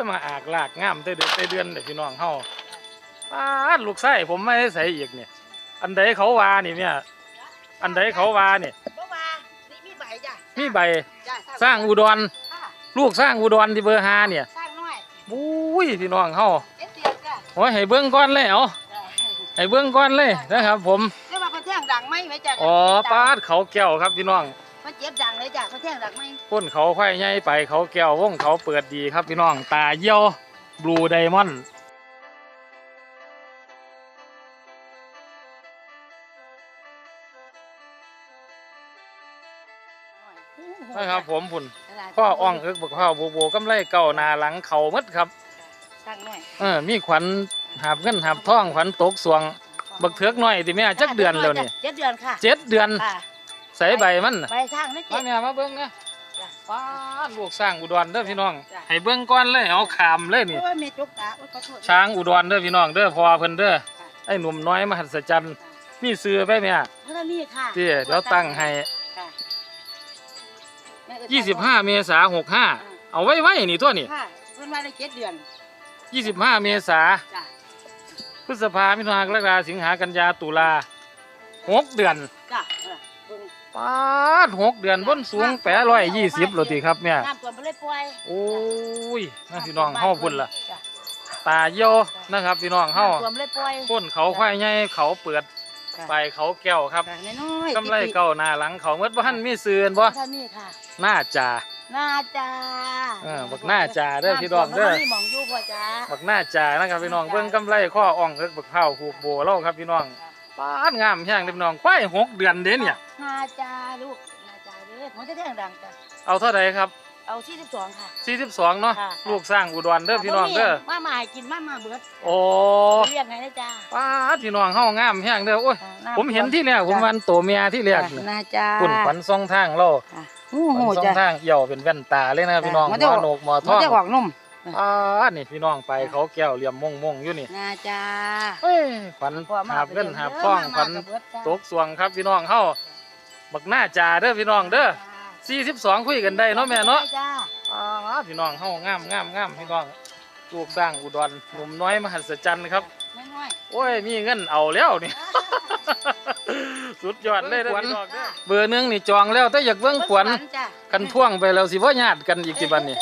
ยมาอากลากงามแต่เดือนแต่เดือนเด้อพี่น้องเฮาปาดลูกไส้ผมไม่ได้ใส่อีกเนี่ย อันใดเขาว่านี่เนี่ย อันใดเขาว่าเนี่ยบ่ว่านี่มีใบจ้ะมีใบจ้ะสร้างอุดร ค่ะลูกสร้างอุดรที่เบอร์ห้าเนี่ยสร้างน้อยบุ้ยพี่น้องเฮาเอ็ดเดียจ้ะโอ้ยให้เบิ่งก่อนเลยเอาจ้ะให้เบิ่งก่อนเลยนะครับ ผมเรียกว่าคนแท่งดังไหมไหมจ้ะอ๋อปาดเขาแก้วครับพี่น้อง แท่งดังไหมพ้นเขาควายใหญ่ไปเขาแก้ววงเขาเปิดดีครับพี่น้องตาเยี่ยวบลูไดมอนด์นะครับผมพุ่นพ่ออ่องเอิกบักพ่อโบโบกำไรเก่าหนาหลังเขาหมดครับสร้างน้อยเออมีขวัญหาบเงินหาบทองขวัญตกสวงบักเถือกน้อยที่แม่จักเดือนแล้วนี่เจ็ดเดือนค่ะเจ็ดเดือนค่ะ ใส่ใบมันน่ะใบสร้างนี่มาเจ็ดเนี่ยมาเบิ้งนะจ้ะป้าดลูกสร้างอุดรเด้อพี่น้อง จ้ะ ให้เบิ้งก่อนเลยเอาขามเลยนี่ โอ้ยมีจุกตาโอ้ยขอโทษช้างอุดรเด้อพี่น้องเด้อพอเพิ่นเด้อไอ้หนุ่มน้อยมหัศจรรย์มีซื้อไปไหมอะเพราะว่านี่ค่ะที่เดี๋ยวตั้งให้ ค่ะแม่ก็25 เมษายน65 เอาไว้ไว้นี่ตัวนี่ ค่ะเพิ่นว่าได้เจ็ดเดือน25 เมษาจ้ะพฤษภามิถุนายนกรกฎาสิงหากันยาตุลาหกเดือน จ้ะเออเบิ่ง ป้าดหกเดือนบนสูงแปดร้อยยี่สิบโลติครับเนี่ยน้ำตัวไปเลยป่วยโอ้ยนะพี่น้องเฮาพุ่นล่ะ จ้ะตาเยี่ยวนะครับพี่น้องเฮาน้ำตัวไปเลยป่วยพ้นเขาควายใหญ่เขาเปิดไปเขาแก้วครับค่ะน้อยๆกำไรเก่าหน้าหลังเขาเมื่อบ่ทันมีเสือนบ่ท่านนี่ค่ะหน้าจ่า หน้าจ้าเออบักหน้าจ่าเด้อพี่น้องเด้อ น้ำตัวมันบ่มีหมองอยู่พ่อจ้า บักหน้าจ่านะครับพี่น้องเบิ่งกำไรข้ออ่องเอิกบักเผาผูกโบเล่าครับพี่น้อง ป้าดงามแห้งเด้อพี่น้องควายหกเดือนเด้เนี่ยหน้าจ้าลูกหน้าจ้าเด้อมันจะแท่งดังจ้ะเอาเท่าไหร่ครับ เอาสี่สิบสองค่ะ42เนาะค่ะ ลูกสร้างอุดรเด้อพี่น้องเด้อมามาให้กินมามาเบิดโอ้เรียกไงนะจ้าป้าดพี่น้องเฮางามแห้งเด้อโอ้ยค่ะผมเห็นที่แรกผมวันโตเมียที่แรกนี่หน้าจ้าคุณขวัญซองทางเราค่ะโอ้ขโหวัญซองจ้ะทางเหี่ยวเป็นแว่นตาเลยนะพี่น้องมันหมจะอออก โหนกหมอทมันองจะออกนุ่ม อ่านี่พี่น้องไปเขาแก้วเหลี่ยมมงมงอยู่นี่หน้าจ้าเอ้ยขวัญพ่อมาหาบเงินไปหาบเด้ทองมาขวัญมากับเบิดจ้าตกสวงครับพี่น้องเฮาบักหน้าจ่าเด้อพี่น้องเด้อ42คุยกันได้เนาะแม่เนาะจ้าอ่าพี่น้องเฮางามงามงามพี่น้องลูกสร้างอุดรหนุ่มน้อยมหัศจรรย์ครับไม่น้อยโอ้ยมีเงินเอาแล้วนี่สุดยอดเลยเด้อพี่น้องเด้อเบอร์หนึงนี่จองแล้วแต่อยากเบิ่งขวัญจ้ะกันพ่วงไปแล้วสิว่าญาติกันอีกกี่บันนี่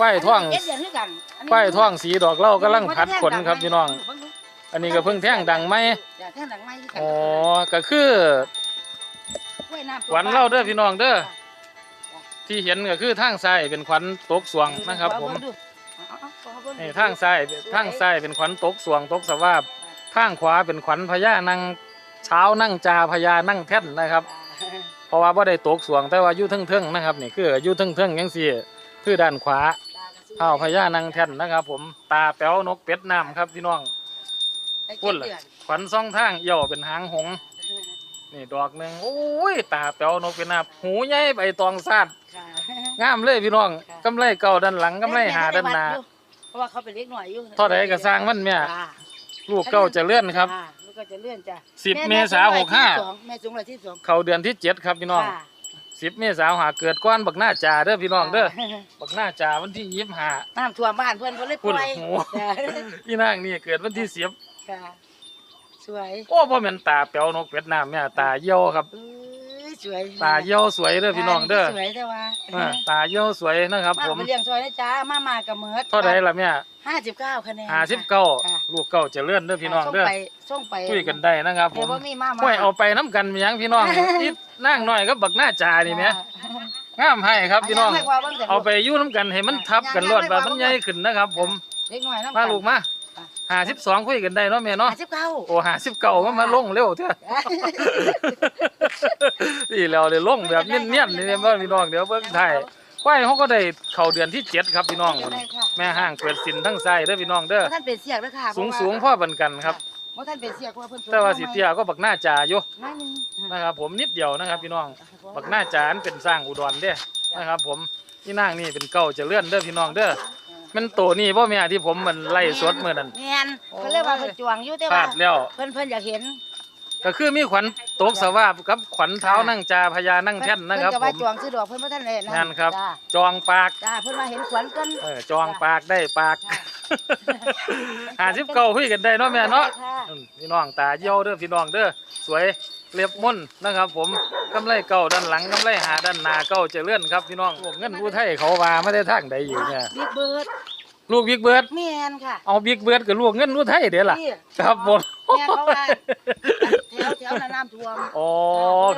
ป้ายท่องเจ็ดเดือนคือกันนนี้ป้ายท่องสีดอกเหล่ากำลังพัดขนครับพี่น้องเบิ่ดูอันนี้ก็เพิ่งแท่งดังไหมจ้ะแท่งดังไม้คือกันอ๋อก็คือกล้วยน้ำขวัญเล่าเด้อพี่น้องเด้อที่เห็นก็คือทางซ้ายเป็นขวัญตกสวงนะครับ ผมเอาเงดูเอาเอาเอาเบิ่งดูนี่ทางซ้ายทางซ้ายเป็นขวัญตกสวงตกสวาบทางขวาเป็นขวัญพญานั่งเช้านั่งจาพญานั่งแท่นนะครับ เพราะว่าบ่ได้ตกสวงแต่ว่าอยู่เทิงๆนะครับนี่คืออยู่เทิงๆจังซี่ คือด้านขวาอ้าวพญานั่งแท่นนะครับ ผมตาแป๋วนกเป็ดน้ำครับพี่น้องได้พุ่นเจ็ดล่ะเดือนขวัญซ่องทางเหี่ยวเป็นหางหงส์นี่ดอกหนึ่งโอ้ยตาแป๋วนกเป็ดน้ำหูใหญ่ใบตองซาดค่ะงามเลยพี่น้องค่ะกำไรเก่าด้านหลังกำไรหาด้านหน้าเพราะว่าเขาเป็นเล็กหน่อยอยู่เท่าใดก็สร้างมันแม่จ้ะลูกเก่าเจะเลื่อนครับจ้ะลูกก็จะเลื่อนจ้ะสิบแเมษาหกห้าแม่สูงร้อยที่สองเข้าเดือนที่เจ็ดครับพี่น้องค่ะ สิบเมษาหาเกิดก้อนบักหน้าจ่าเด้อพี่น้องเด้อค่ะบักหน้าจ่าวันที่ยี่สิบห้าน้ำท่วมบ้านเพื่อนเพื่อนเลยปพุ่นล่อยโหจ้ะพี่นางนี่เกิดวันที่สิบค่ะสวยโอ้พ่อแม่นตาแป๋วนกเป็ดน้ำแม่ตาเหี่ยวครับเอ้ย สวยตาเหี่ยวสวยเด้อพี่น้องเด้อสวยแต่ว่าอ่าตาเหี่ยวสวยนะครับมาผมไปเลี้ยงซอยนะจ้ามามากับเมิดเท่าใดล่ะแม่ห้าสิบเก้าคะแนนห้าสิบเก้าค่ะลูกเก้าเจะเลื่อนเด้อพี่น้องเด้อส่งไปส่งไปคุยกันได้นะครับผเดี๋ยวมว่ามีมามาห้วยเอาไปน้ำกันมีหยังพี่น้องนี่นั่งหน่อยก็บักหน้าจ่านี่แหมงามให้ครับพี่น้องให้ความบิ่แต่เอาไปอยู่น้ำกันให้มันทับกันรวดว่ามันใหญ่ขึ้นนะครับ ผมเล็กหน่อยน้ำมาลูกมา หาสิบสองคุยกันได้เนาะแม่เนาะห้าสิบเก้าโอ้หาสิบเก้ามันมาลงเร็วเถอะนี่เราเลยลงแบบเนียนๆนี่เบิ่งพี่น้องเดี๋ยวเบิ่งไทยควายเขาก็ได้เข้าเดือนที่เจ็ดครับพี่น้อง แม่ห้างเปิดสินทั้งไส้เด้อพี่น้องเด้อท่านเป็นเสียกแล้วค่ะสูงสูงพ่อบันกันครับเพราะท่านเป็นเสียกเพราะว่าเพิ่นแต่ว่าสิเตียก็บักหน้าจ่าอยู่น้อยหนึงนะครับผมนิดเดียวนะครับ พี่น้องบักหน้าจ่าอันเป็นสร้างอุดรเด้อนะครับ ผมที่นั่งนี่เป็นเก่าเจะเลื่อนเด้อพี่น้องเด้อ มันโตนี่พ่อแม่ที่ผมมันไล่สดเมื่อนั้นแม่นเพิ่นเลยว่าเพิ่นจวงอยู่แต่พว่าลาดแล้ว เพิ่นเพิ่นอยากเห็นก็คือมีขวัญตกสวาบกับขวัญเท้านั่งจาพญานั่งแท่นนะครับเพิ่นผก็ว่ามจวงซื้อดอกเพิ่นบ่ทันเลยนั่นครับ จ้าจองปากจ้าเพิ่นว่าเห็นขวัญเกินเออจองปากได้ปากจ้าหาสิบเก้าคุยกันได้เนาะแม่เนาะค่ะ อืมพี่น้องตาเยี่ยวเด้อพี่น้องเด้อสวยเรียบม่นนะครับ ผมกำไรเก่าด้านหลังกำไรหาด้านหน้าเก่าเจริญครับพี่น้องพวกเงินผู้ไทยเขาว่าไม่ได้ทางใดอยู่เนี่ย บิ๊กเบิร์ด ลูกบิ๊กเบิร์ดแม่นค่ะ เอาบิ๊กเบิร์ดกับลูกเงินผู้ไทยเด้อล่ะ นี่ครับผม แม่เขาว่า แถวแถวน่ะน้ำท่วมอ๋อ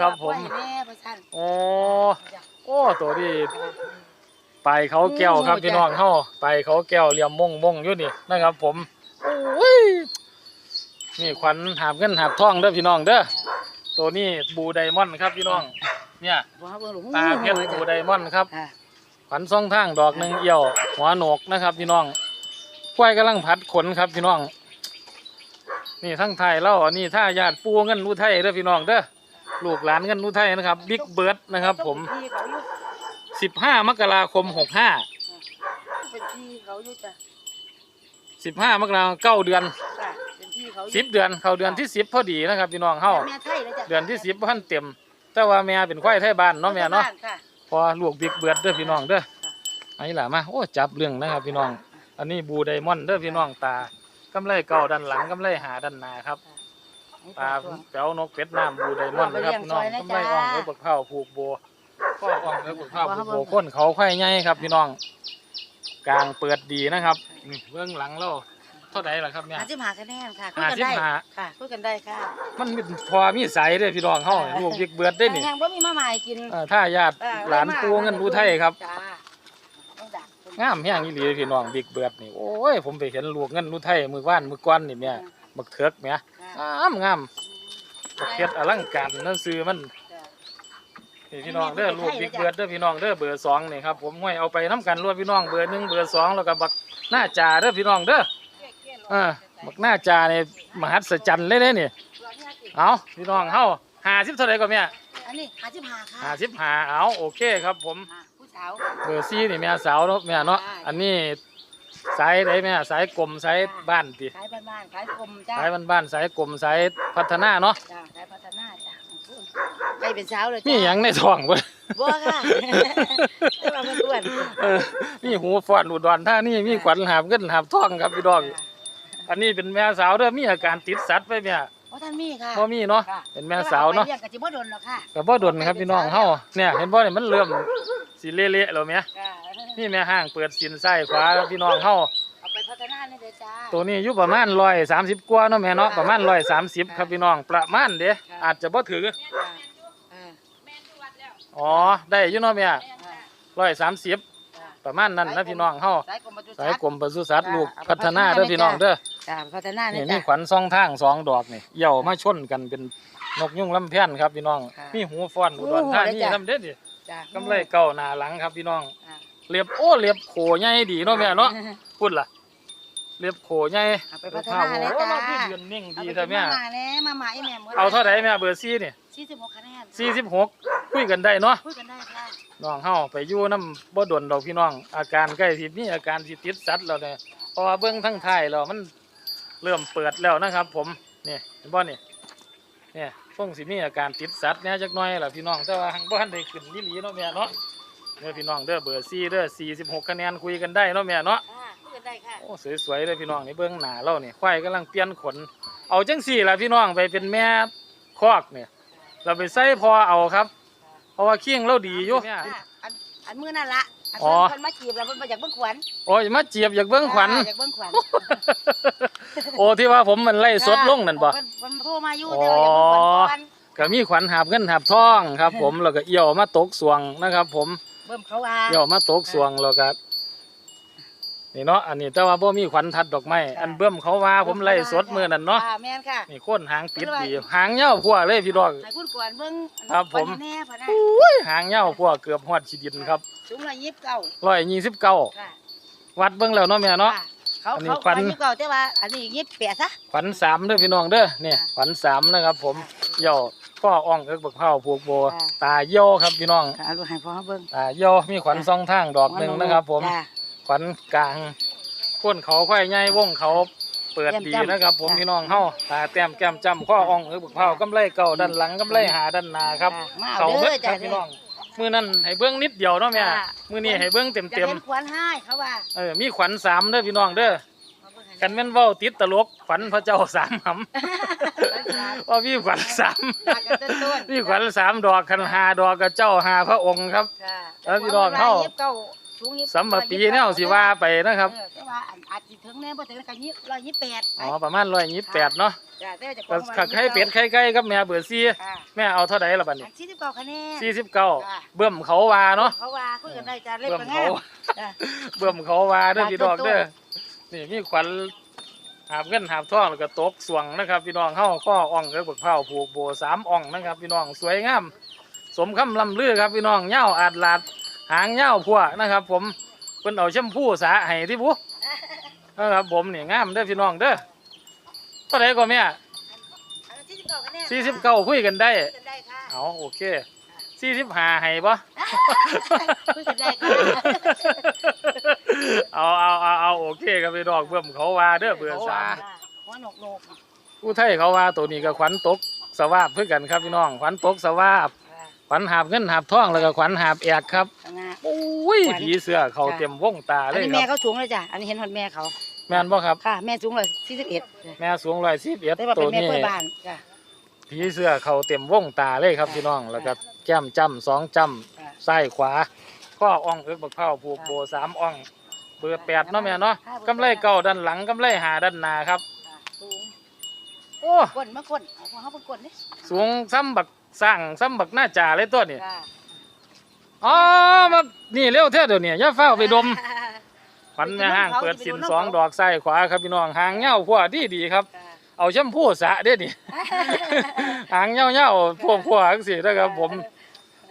ครับผมปล่อยให้แม่ประชันอ๋อโอ้ตัวนี้ไปเขาแก้วครับพี่น้องเฮาไปเขาแก้วเหลี่ยมมงมงอยู่นี่นะครับ ผมโอ้ยนี่ขวัญหาบเงินหาบทองเด้อพี่น้องเด้อตัวนี้บูไดมอนด์ครับพี่น้อง เนี่ย บ่เบิ่งลูกตาเพชรบูไดมอนด์ครับค่ะ ขวัญซ่องทางดอกหนึ่งเอี่ยว หัวโหนกนะครับพี่น้องควายกำลังพัดขนครับพี่น้อง นี่ทั้งไทยเล่าอันนี้ถ้าญาติปูเงินอุทัยเด้อพี่น้องเด้อลูกหลานเงินอุทัยนะครับบิ๊กเบิร์ดนะครับ ผมเป็นพี่เขาอยู่สิบห้ามกราคมหกห้าเป็นพี่เขาอยู่จ้ะสิบห้ามกราเก้าเดือนค่ะเป็นพี่เขาอยู่สิบเดือนเข้าเดือนที่สิบพอดีนะครับพี่น้องเฮาแม่ไทยเลยจ้ะเดือนที่สิบพันเต็ม แต่ว่าแม่เป็นควายไทยบ้านเนาะแม่เนาะค่ะ พอลูกบิ๊กเบิร์ดเด้อพี่น้องเด้อไอ้หล่ะมาโอ้จับเรื่องนะครับพี่น้อง อันนี้บูไดมอนด์เด้อพี่น้องตากำไรเก่าด้านหลังกำไรหาด้านหน้าครับตาแป๋วนกเป็ดน้ำบูไดมอนด์นะครับพี่น้องกำไรอ่องเอ้บักเผาผูกโบข้ออ่องเอ้บักเผาผูกโบก้นเขาไข่ใหญ่ครับพี่น้อง กลางเปิดดีนะครับนี่เบื้องหลังเราเท่าไหร่ล่ะครับเนี่ยหาสิบหาคะแนนค่ะคุยกันได้ห้าสิบห้าค่ะคุยกันได้ค่ะมันมีพอมีใสเด้อพี่น้องเฮาลูกบิ๊กเบิร์ดได้อนี่ยังบ่มีมาใหม่กินเอ่อถ้าญาติเออหลานปูเงินปูไทยครับ จ้าต้องดักคนงามแฮงอีหลีพี่น้องบิ๊กเบิร์ดนี่โอ้ยผมไปเห็นลูกเงินปูไทยมือว่านมือก้อนนี่เนี่ยบักเถิกเนี่ยค่ะงามงามบักเพชรอลังการนั่นซื้อมันจ้านี่พี่น้องเด้อลูกบิ๊กเบิร์ดเด้อพี่น้องเด้อเบอร์สองนี่ครับผมห้วยเอาไปน้กันรวดพี่น้องเบอร์หนึ่งเบอร์สองแล้วก็บักหน้าจ่าเด้อพี่น้องเด้อเออบักหน้าจ่าเนี่ยมหัศจรรย์เลยเด้อนี่เอาพี่น้องเฮาหาสิบเท่าไหร่ก็แม่อันนี้หาสิบหาค่ะหาสิบหาเอาโอเคครับ ผมค่ะผู้สาว เบอร์ซี่นี่แม่สาวเนาะแม่เนาะใช่อันนี้สายไหนแม่สายกลมสายบ้านติขายบ้านๆขายกลมจ้าสายบ้านบ้านๆสายกลมสายพัฒนาเนาะจ้าขายพัฒนาจ้าใครเป็นสาวเลยจ้ามีหยังในท้องเว้ยบ่ค่ะ แต่ว่ามันอ้วน เออมีหูฟอดอุดรท่านี่มีขวัญหาบเงินหาบทองครับพี่น้อง อันนี้เป็นแม่สาวเด้อมีอาการติดสัตว์ไปแม่เพราะท่านมีค่ะบ่มีเนาะค่ะเป็นแม่สาวเนาะแต่อไปลี้ยงก็สิบ่โดนหรอกค่ะก็บ่ดนครับพี่น้องเฮาเนี่ยเห็นบ่เนี่ยมันเริ่มสิเละๆแล้วแม่ค่ะนี่แม่ห้างเปิดสินซ้ายขวาแล้วพี่น้องเฮาเอาไปพัฒนานี่เลยจ้า ตัวนี้อยู่ประมาณ130กว่าเนาะแม่เนาะประมาณ130ครับพี่น้องประมาณเด้อาจจะบ่ถือค่ะเอออ๋อได้อยู่เนาะแม่ค่ะ130 ประมาณนั้นนะพี่น้องเฮาสายกรมปศุสัสายตว์กรมปศุสัตว์ลูกพัฒนาเด้อพี่น้องเด้อ จ้าพัฒนานี่นี่มีจ้าขวัญสองทางสองดอกนี่เหี่ยวมาชนกันเป็นนกยุ่งลำแพนครับพี่น้องค่ะมีหูฟ้อนอุดรธานีโอ้โหเลยจ้ะนำเด็ดดิจ้ากำไรเก่าหน้าหลังครับพี่น้องอ่าเรียบโอ้เรียบโขใหญ่ดีเนาะแม่เนาะพูดล่ะ เรียบโขใหญ่เอาไปพัฒนาเลยโอ้จ้า เราพี่เดือนนิ่งเอาดีไปแต่แม่มาแน่มาหมาไอ้แม่หมดเอาเท่าไหร่แม่เบอร์ซี่นี่สี่สิบหกคะแนนสี่สิบหกคุยกันได้เนาะคุยกันได้ค่ะน้องเฮาไปอยู่น้ำบ่ดนดอกพี่น้อง อาการใกล้สิมีอาการสิติดสัตว์แล้วเนี่ยเพราะว่าเบื้องทั้งท้ายแล้วมันเริ่มเปิดแล้วนะครับ ผมนี่เห็นบ่นี่เนี่ยคงสิมีอาการติดสัตว์เนี่ยจักหน่อยล่ะพี่น้องแต่ว่าหังบ่ทันได้ขึ้นยี่หลีเนาะแม่เนาะเด้อพี่น้องเด้อเบอร์4เด้อ46คะแนนคุยกันได้เนาะแม่เนาะ อ่าคุยกัน ได้ค่ะ โอ้สวยๆเลยพี่น้องนี่เบื้องหน้าเรานี่ควายกำลังเปลี่ยนขน เอาจังสี่ล่ะพี่น้องไปเป็นแม่คอกเนี่ยเราไปใส่พอเอาครับ เพราะว่าเคียงเราดีอยู่อ่าอันอันมือนั่นละอันอ๋อเพิ่นมาจีบเราเพิ่นมาจากเบิ้งขวัญโอ้ยมาเจียบอยากเบิ้งขวัญอ่าจากเบิ้งขวัญโอ้ที่ว่าผมมันไล่สดลงนั่นบ่เพิ่เพิ่นโทรมาอยู่แต่ว่าอยากเบิ้งขวัญก่อนก็มีขวัญหาบเงินหาบทองครับ ผมแล้วก็เอี่ยวมาตกสวงนะครับ ผมเบิ่มเขาว่าเอี่ยวมาตกสวงแล้วก็ นี่เนาะอันนี้แต่ว่าบ่มีขวัญทัดดอกไม้อันเบิ่มเขาว่าผมไล่สดมื้อนั่นเนาะอ่แม่นค่ะ นี่โคนหางปิดดีหางยาวพัวเลยพี่น้องให้คุณกวนเบิ่งครับผมขวัญแน่พะนะอุ้ยหางยาวพัวเกือบฮอดชีดินครับสูงร้อยยี่สิบเก้า129ค่ะวัดเบิ่งแล้วเนาะแม่เนาะ ค่ะเขาอันนี้เขาขวัญร้อยยี่สิบเก้าแต่ว่า อันนี้ยี่สิบแปดซะ ขวัญสามเด้อพี่น้องเด้อเนี่ยค่ะขวัญสามนะครับ ผมเหี่ยวพ่ออ่องเอิกบักเผาผูกโบค่ะ ตาเหี่ยวครับพี่น้องค่ะเอาลูกให้พ่อเบิ่งตาเหี่ยวมีขวัญสองทางดอกหนึ่งนะครับ ผม จ้า ขวัญกลางก้นเขาควายใหญ่วงเขาเปิดดีแก้มจ้ำนะครับ ผมจ้ะพี่น้องเฮาตาแต้มแก้มจ้ำข้ออ่องเอ้ยบุกเผากำไรเก่าด้านหลังกำไรหาด้านหน้าครับจ้ะมาเขาเอาเบิเด้ดอคจ้ะรับพี่น้องมื้อนั้นให้เบิ่งนิดเดียวเนาะแม่จ้ะมื้อนี้ให้เบิ่งเต็มจะเต็มเป็นขวัญให้เขาว่าๆเออมีขวัญสามเด้อพี่น้องเด้อกันแม่นเว้าติดตลกขวัญพระเจ้าสามหำว่ามีขวัญสามมากันต้นๆมีขวัญสามดอกคันหาดอกกับเจ้าหาพระองค์ครับค่ะแล้วพี่น้องเฮายิบเก้า สูงยิบสัมปปีแนวสิว่าไปนะครับเออแต่ว่าอันอาจสิถึงแน่บ่ถึงกันยิบร้อยยี่สิบแปดอ๋อประมาณ128เนาะจ้ะแต่ว่าจะก็ขักไข่เป็ดไข่ไก่กับแม่เบื่อซี่ค่ะแม่เอาเท่าใดล่ะบัดนี้อันสี่สิบเก้าคะแนนสี่สิบเก้าเบิ่มเขาว่าเนาะเขาว่าคุยกันได้จ้ะเล็กเบิ่มก็เขางามจ้ะ เบิ่มเขาว่าเด้อพี่น้องเด้อต้นี่มีขวัญหาบเงินหาบทองแล้วก็ตกสวงนะครับ พี่น้องเฮาข้ออ่องเอ้บักเผาผูกโบสามอ่องนะครับ พี่น้องสวยงามสมคำลำลือครับพี่น้องเหย้าอาดลาด หางเหย้าพัวนะครับ ผมเพิ่นเอาแชมพูสระให้ที่บุนะครับผมนี่งามเด้อพี่น้องเด้อเท่าไหร่ก็แม่อันสี่สิบเก้าคะแนนสี่สิบเก้าคุยกันได้คุยกันได้ค่ะเอาโอเคสี่สิบห้าให้ปะคุยกันได้ค่ะเอาเอาเอาเอาโอเคครับพี่ดอกเบิ่มเขาว่าเด้อเบื่อสามหัวหนกหนกผู้ไทยเขาว่าตัวนี้ก็ขวัญตกสวาบเพื่อกันครับพี่น้องขวัญตกสวาบ ขวัญหาบเงินหาบทองแล้วก็ขวัญหาบแอกครับงาโอ้ยขวัญ ผีเสือเขาเต็มวงตาอันเลยนี้คแม่รับเขาสูงเลยจ้ะอันนี้เห็นหอดแม่เขาแม่นบ่ครับ ค่ะ แม่สูงเลยสี่สิบเอ็ดแม่สูงร้อยสิบเอ็ดแต่ว่าตัเป็นวแม่นี้กล้วยบ้านจ้ะ ผีเสือเขาเต็มวงตาเลยครับพี่น้องแล้วก็แก้มจ้ำสองจ้ำค่ะซ้ายขวาข้ออ่องเอิกบักเผาผูกโบสามอ่อง เบอร์แปดเนาะแม่เนาะกำไรเก่าด้านหลังกำไรหาด้านหน้าครับค่ะสูงโอ้ ก้นมาก้นเอาของเขาเป็นก้นนี่สูงซ้ำบัก สร้างซ้ำบักหน้าจ่าเลยตัวนี่จ้ะอ๋อมานี่เร็วเท่าเดี๋ยวนี้อย่าเฝ้าไปดมขวัญแม่ห้างเปิดสินสองดอกซ้ายขวาครับพี่น้องหางเงาพวดีดีๆครับ จ้ะเอาแชมพูสระเด้อนี่ หางเงาเงาๆพวกพวกจังสินะครับผม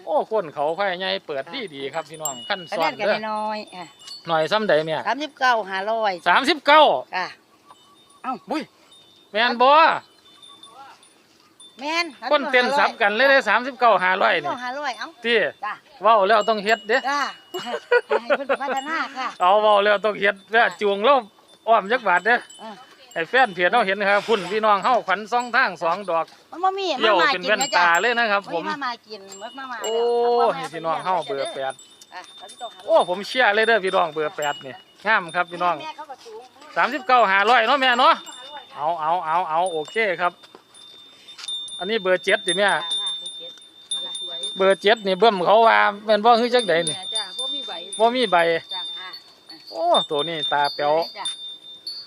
โอ้คนเขาไฟใหญ่เปิดดีดีๆครับพี่น้องขั้นคะซ้แนอนนกันเด้อน้อยๆอะหน่อยซ้ำใดเมียสามสิบเก้าห้าร้อยสามสิบเก้าค่ะ บุ้ยแม่นบ่ แม่นคนเต้นสับกันเลยได้สามสิบเก้าห้าร้อยนี่ห้าร้อยเอ้าที่จ้ะเว้าแล้วต้องเฮ็ดเด้จ้ะให้เพิ่นพัฒนาค่ะเอาเว้าแล้วต้องเฮ็ดเด้อจูงเราอ้อมจักบาทเด้ออะให้แฟนเพียรเราเห็นนะครับพุ่นพี่น้องเฮาขวัญสองทางสองดอกมันบ่มีเดี่ยวมาเป็นกินแว่นนะจ๊ะตาเลยนะครับ ผมมามากินมามามาโอ้เดี๋นี่ยวพี่น้องเฮาเบอร์แปดอะแล้วพี่ต้องหาโอ้ผมเชื่อเลยเด้อพี่น้องเบอร์แปดนี่งามครับพี่น้องแม่เขาก็สูงสามสิบเก้าห้าร้อยเนาะแม่เนาะเอาเอาเอาเอาโอเคครับ อันนี้เบอร์เจ็ดดิแม่ค่ะค่ะเก็บสวยเบอร์เจ็ดนี่เบิ่มเขาว่าแม่นบ่คือจักใดนี่จ้ะบ่มีใบบ่มีใบจ้ะอะโอ้ตัวนี้ตาเปียวจ้ะ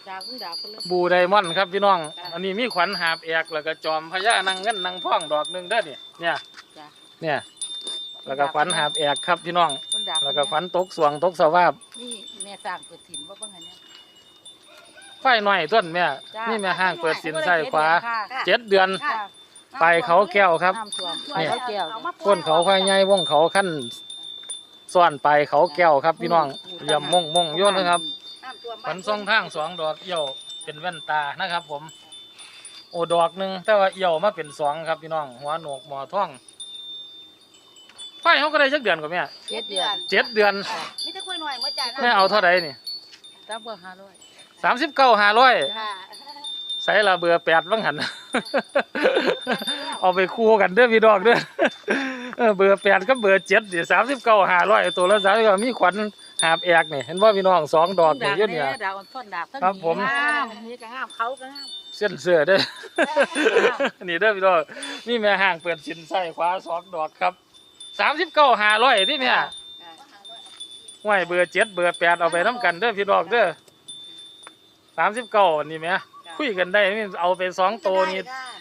จ้ะคุณดาวคุณเลยบูไดมอนด์ครับพี่น้องจ้ะอันนี้มีขวัญหาบแอกแล้วก็จอมพญานังเงินนังทองดอกหนึงเด้อนี่เนี่ยจ้ะเนี่ยแล้วก็ขวัญหาบแอกครับพี่น้องคุณดาวแล้วก็ขวัญตกสวงตกสวาบนี่แม่สร้างเปิดถิ่นบ่เบิ่งอันเนี้ยไฟหน่อยต้นแม่จ้ะนี่แม่ห้างเปิดสินใส่ขวาค่ะเจ็ดเดือนค่ะ ไปเขาแก้วครับ น้ำท่วมนี่ไปเขาแก้วก้นเขาไฟใหญ่วงเขาขั้นซ่อนไปเขาแก้วครับ พี่น้องเหลี่ยมมงมงโยนนะครับน้ำท่วมขวัญทรงทางสองดอกเอี่ยวเป็นแว่นตานะครับ ผม โอดอกหนึ่งแต่ว่าเอี่ยวมาเป็นสองครับพี่น้อง หัวโหนกหมอท่องไฟเขาก็ได้จักเดือนกว่าแม่เจ็ดเดือนเจ็ดเดือนมีแต่กล้วยหน่อยเมื่อจ่ายแม่เอาเท่าไหร่นี่ตามเบอร์ห้าร้อยสามสิบเก้าห้าร้อยค่ะ ใส่ละเบื่อแปดบ้างหันเอาไปคู่กันเด้อพี่ดอกเด้อเออเบื่อแปดก็เบื่อเจ็ดเดี๋ยวสามสิบเก้าห้าร้อยตัวละสามสิบเก้ามีขวัญหาบแอกนี่เห็นว่าพี่น้องสองดอกนี่เยอะเนี่ยดาวต้นดาบต้นครับผมงามนี่ก็งามเขาก็งามเส้นเสื้อเด้อนี่เด้อพี่น้องนี่แม่ห้างเปิดสินใส่ขวาสองดอกครับสามสิบเก้าห้าร้อยที่แม่ห้วยเบอร์เจ็ดเบอร์แปดเอาไปน้ำกันเด้อพี่น้องเด้อสามสิบเก้านี่แม่ คุยกันได้นี่เอาไปสองตัวนี่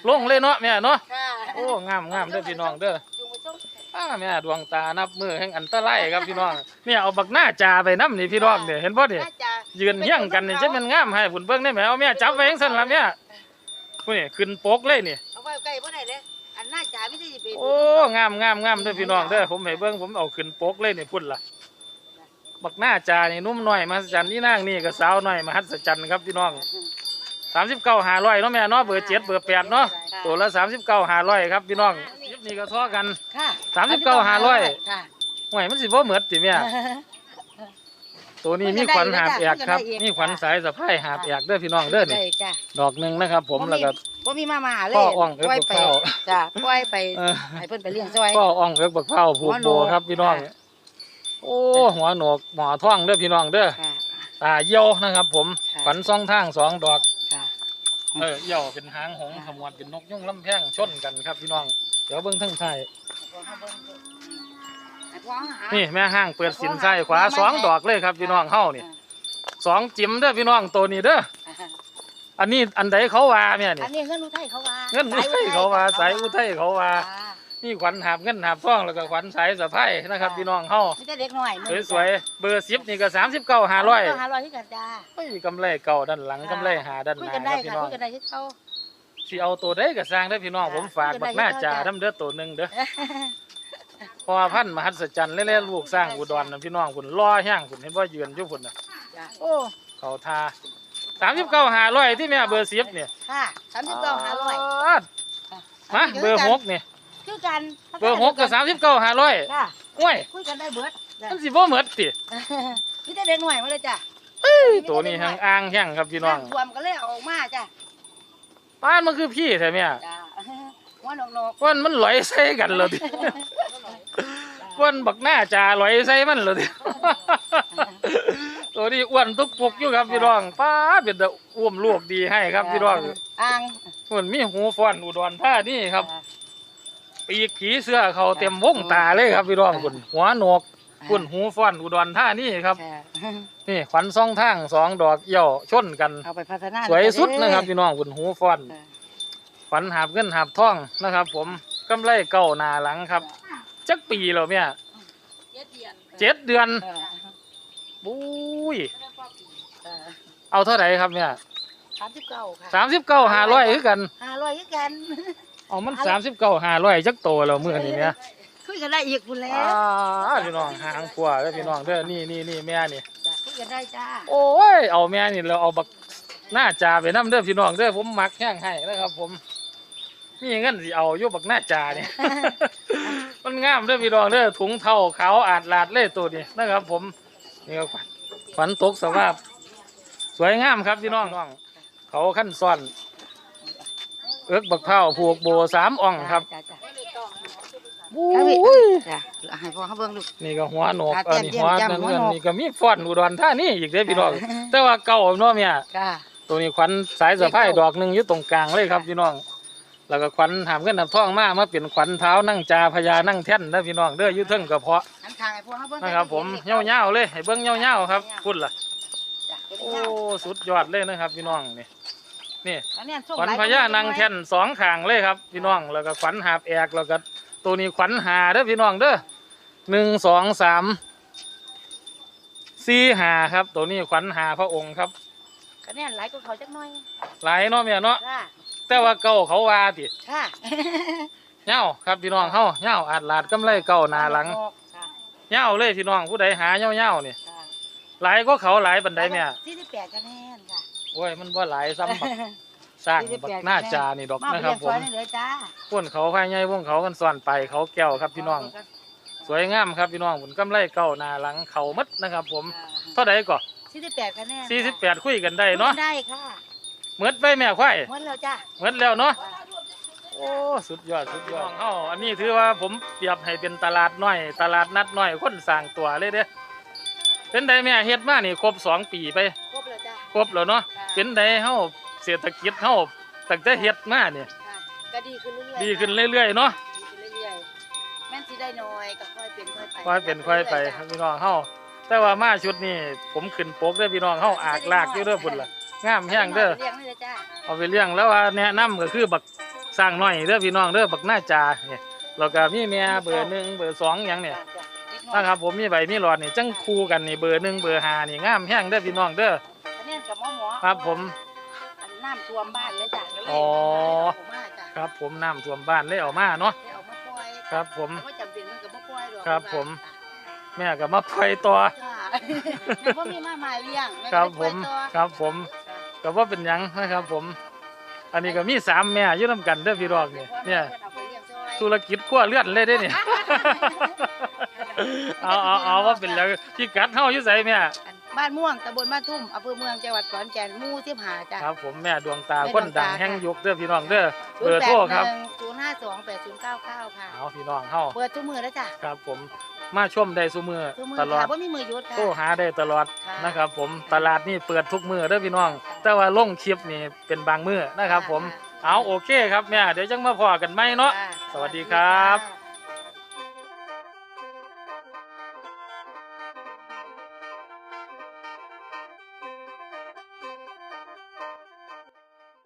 ลงเลยเนาะแม่เนาะค่ะโอ้งามงามเด้อพี่น้องเด้ออยู่มาส่งอ้าแม่ดวงตานับมือแห่งอันตรายครับพี่น้องเนี่ยเอาบักหน้าจาไปน้ำนี่พี่น้องเนี่ยเห็นบ่เนี่ยน่าจะยืนเฮี้ยงกันนี่จะเป็นงามให้ผุนเบิ่งได้ไหมเอาแม่จับไว้ยังสั่นละแม่ผู้นี่ขึ้นปกเลยนี่เอาไว้ใกล้บ่ได้เลยอันน่าจะไม่ได้สิไปโอ้งามงามงามเด้อพี่น้องเด้อผมให้เบิ่งผมเอาขึ้นปกเลยนี่พุ่นล่ะบักหน้าจานี่นุ่มน้อยมหัศจรรย์นี่นางนี่ก็สาวน้อยมหัศจรรย์ครับพี่น้อง สามสิบเก้าหาร้อยเนาะแม่เนาะเบอร์เจ็ดเบอร์แปดเนาะตัวละสามสิบเก้าหาร้อยครับพี่น้องคลิปนี้ก็ท้อกัน ค่ะสามสิบเก้าห้าร้อย ค่ะห่วยมันสิบ่เหมือดติแม่ตตัวนี้มีขวัญหาบแอกครับมีขวัญสายสะพายหาบแอกเด้อพี่น้องเด้อนี่ได้จ้ะดอกหนึงนะครับ ผมแล้วก็ บ่มีมามาเลยพ่ออ่องเอิ้นปล่อยไปข้าวจ้ะปล่อยไปเออให้เพิ่นไปเลี้ยงซอย ก็อ่องเอิกบักเผาผูกโบครับพี่น้อง ค่ะ โอ้หัวโหนกหมอท่องเด้อพี่น้องเด้อค่ะ ตาเยี่ยวนะครับ ผมค่ะ ขวัญสองทางสองดอกค่ะ เออเยี่ยวเป็นหางหงส์ขมวดเป็นนกยุ่งลำแพงชนกันครับพี่น้อง เดี๋ยวเบิ้งทั้งไทายนี่แม่ห้างเปิดสินไส้ขวาสองดอกเลยครับพี่น้องเฮานี่สองจิ๋มเด้อพี่น้องตัวนี้เด้ออันนี้อันใดเขาว่าแม่นี่อันนี้เงินอุทัยเขาว่าเงินอุทัยเขาว่าสายอุทัยเขาว่าค่ะ นี่ขวัญหาบเงินหาบทองแล้วก็ขวัญสายสะพายนะครับพี่น้องเฮามีแต่เด็กน้อยมือสวยๆเบอร์สิบนี่ก็สามสิบเก้าห้าร้อยห้าร้อยที่กันจ้าเฮ้ยกำไรเก่าด้านหลังกำไรหาด้านหคุยน้ากันคได้รับพี่ค่ะน้องคุยกันได้ที่เขาสิเอาตัวได้ก็สร้างได้อพี่น้องจ้ะผมฝากคุยกับันกได้หน้าที่จ่าเขาจ้ะดำเด้อตัวหนึ่งเด้อเพอพันธุ์มหัศจรรย์เล่ๆลูกสร้างอุดรนะพี่น้องคุณล่อแห้งคุณเห็นว่ายืนอยู่คุณน่ะจ้ะโอ้เขาทาสามสิบเก้าห้าร้อยที่แม่เบอร์สิบเนี่ยค่ะสามสิบเก้าห้าร้อยมาเบอร์หกนี่ คือกันเบอร์หกกับสามสิบเก้าห้าร้อยค่ะห้วย คุยกันได้เบิดจ้ะมันสิบ่เหมือดติมีแต่เด็กน้อยมาเลยจ้ะตัวนี้ทางอ่างแห้งครับพี่น้องรวมกันเลยเอาออกมาจ้ะป้านมันคือพี่ใช่ไหมจ้ะหัวหนกนกวันมันลอยใส่กันเลยวันบักหน้าจ่าลอยใส่มันเลยตัวนี้อ้วนทุกปุกอยู่ครับพี่น้องป้าดเป็นตะอ้วมลูกดีให้ครับพี่น้องอ่างมันมีหูฟ้อนอุดรท่านี่ครับ ปีกผีเสื้อเขาเต็มวงตาเลยครับพี่น้องคุณหัวโหนกคุณหูฟ้อนอุดรท่านี่ครับ จ้ะนี่ขวัญสองทางสองดอกเอี่ยวชนกัน เอาไปพัฒนาสวยสุดนะครับพี่น้องคุณหูฟ้อน จ้ะขวัญหาบเงินหาบทองนะครับ ผมกำไรเก่าหนาหลังครับจักปีแล้วเนี่ยเจ็ดเดือนจ้ะบุ้ยจ้ะเอาเท่าไหร่ครับเนี่ยสามสิบเก้าค่ะสามสิบเก้าห้าร้อยคือกันห้าร้อยคือกัน เอามันสามสิบเก้าห้าร้อยจักโตแล้วมื่อนี้เนี่ยคุยกันได้อีกคุณแล้อ่าวพี่น้องหางขวาแล้วพี่น้องเด้อนี่นี่นี่แม่นี่จ้ะคุยกันได้จ้าโอ้ยเอาแม่นี่เราเอาบักหน้าจ่าไปน้ำเด้อพี่น้องเด้อผมมักแห้งให้นะครับ ผมมีเงินสิเอาอยู่บักหน้าจ่าเนี่ยมันงามเด้อพี่น้องเด้อถุงเท่าขาวอาดลาดเลยตัวนี้นะครับ ผมนี่ก็ขวัญขวัญตกสภาพ สวยงามครับพี่น้องเขาขั้นซ่อน เอิกบักเผาผูกโบสามอ่องครับจ้ะจ้ะอุ้ยจ้ะให้พ่อเขาเบิ่งลูก นี่ก็หัวโหนกอ่าอันนี้หัวเตรียมนั่นหัวเงินโหนกนี่ก็มีฟ้อนอุดรท่านี่อีกเด้อพี่น้องแต่ว่าเก่าเนาะเมียจ้ะ ตัวนี้ขวัญสายสะพายดอกหนึ่งอยู่ตรงกลางเลยครับพี่น้อง แล้วก็ขวัญหามเงินหามทองมามาเป็นขวัญเท้านั่งจาพญานั่งแท่นนะพี่น้องเด้ออยู่เทิงกระเพาะหันทางให้พ่อเขาเบิ่งนะครับ ผมเงาๆเลยให้เบิ้งเงาๆครับพุ่นล่ะ จ้ะเป็นโอ้เงาสุดยอดเลยนะครับ พี่น้องนี่ นี่อันเนี้ยส่งขวัญหลยพญานั่งแท่นสองข้างเลยครับ พี่น้องแล้วก็ขวัญหาบแอกแล้วก็ตัวนี้ขวัญหาเด้อพี่น้องเด้อหนึ่งสองสามสี่หาครับ ตัวนี้ขวัญหาพระองค์ครับอันเนี้ยหลายก็เขาจักหน่อยหลายเนาะเมียเนาะจ้ะแต่ว่าเก่าเขาว่าติค่ะเงาครับพี่น้องเฮาเงาอาดลาดกำไรเก่าหน้าหลังค่ะเงาเลยพี่น้องผู้ใดหาเงาเงาๆนี่ค่ะหลายก็เขาหลายบันไดเนี่ยสี่สิบแปดคะแนนค่ะโอ้ยมันว่าหลายซ้ำบักสร้างบักหน้าจานี่ดอกมานะไปครับเรียนผซอมยนี่เลยจ้าพ้นเขาภายในวงเขากันซ่อนไปเขาแก้วครับพี่น้อง สวยงามครับพี่น้องผลกำไรเก่าหน้าหลังเขามัดนะครับ ผมเท่าใดก็สี่สิบแปดคะแนนสี่สิบแปดคุยกันได้เนาะได้ค่ะเหมือนไปแม่ควายหมดแล้วจ้าเหมือนแล้วเนาะโอ้สุดยอดสุดยอดเฮาอันนี้ถือว่าผมเปรียบให้เป็นตลาดน้อย ตลาดนัดน้อยคนสร้างตัวเลยเด้เป็นไดแม่เฮ็ดมานี่ครบสองปีไปครบแล้วจ้า ครบแล้วเนาะค่ะ เป็นไดเฮาเศรษฐกิจเฮาตั้งแต่เฮ็ดมาเนี่ย ค่ะก็ดีขึ้นเรื่อยๆดีขึ้นเรื่อยๆเนาะดีขึ้นเรื่อยๆแม่นสิได้น้อยก็ค่อยเป็นค่อยไปค่อยเป็นค่อยไปครับพี่น้องเฮาแต่ว่ามาชุดนี้ผมขึ้นปกเด้อพี่น้องเฮาอากลากอยู่เด้อพุ่นล่ะงามแฮงเด้อ เลี้ยงนี่เลยจ้าเอาไปเลี้ยงแล้วว่าแนะนำก็คือบักสร้างน้อยเด้อพี่น้องเด้อบักหน้าจาเนี่ยแล้วก็มีแม่เบอร์หนึ่งเบอร์สองหยังเนี่ยนะครับผมมีใบมีหลอดนี่จังคู่กันนี่เบอร์หนึ่งเบอร์ห้านี่งามแห้งเด้อพี่น้องเด้อ ครับผมอันน้ำท่วมบ้านเลยจ้ะก็เลยอ๋อ เอามาจ้ะครับผมน้ำท่วมบ้านเลยเอามาเนาะได้เอามาปล่อยครับผม แต่ว่าจำเป็นมันก็บ่ปล่อยหรอกครับผม แม่ก็มาปล่อยตัวจ้ะแม่บ่มีมาหมายเลี้ยงแม่คก็รับเลยผปล่อยมต่อครับผมก็ว่าเป็นหยังนะครับผม อันนี้ก็มีสามแม่อยู่นํกันเด้อพี่น้องเนี่ยเนี่ยเอาไปเลี้ยงซอยธุรกิจขั้วเลื่อนเลยเด้อเนี่ย เอาเอาเอาว่าเป็นแล้วพี่กัดเฮาอยู่ไสแม่อัน บ้านม่วงตำบลบ้านทุ่มอำเภอเมืองจังหวัดขอนแก่นหมู่สิบห้าจ้ะ ครับผมแม่ดวงตาแม่คนดังดวงตาแห่งค่ะยุคเด้อพี่น้องเด้อเบอร์โทรครับศูนย์ห้าสองแปดศูนย์เก้าเก้าค่ะ เอาพี่น้องเฮาเปิดทุกมือแล้วจ้ะครับผมมาชมได้ซุมือทุกมือตลอด ค่ะว่ามีมือหยุดค่ะ โทรหาได้ตลอดค่ะนะครับผมตลาดนี่เปิดทุกมือเด้อพี่น้องแต่ว่าลงคลิปนี่เป็นบางมือนะครับผมค่ะเอาโอเคครับแม่เดี๋ยวจังมาพอกันไหมเนาะ ค่ะสวัสดีครับค่ะ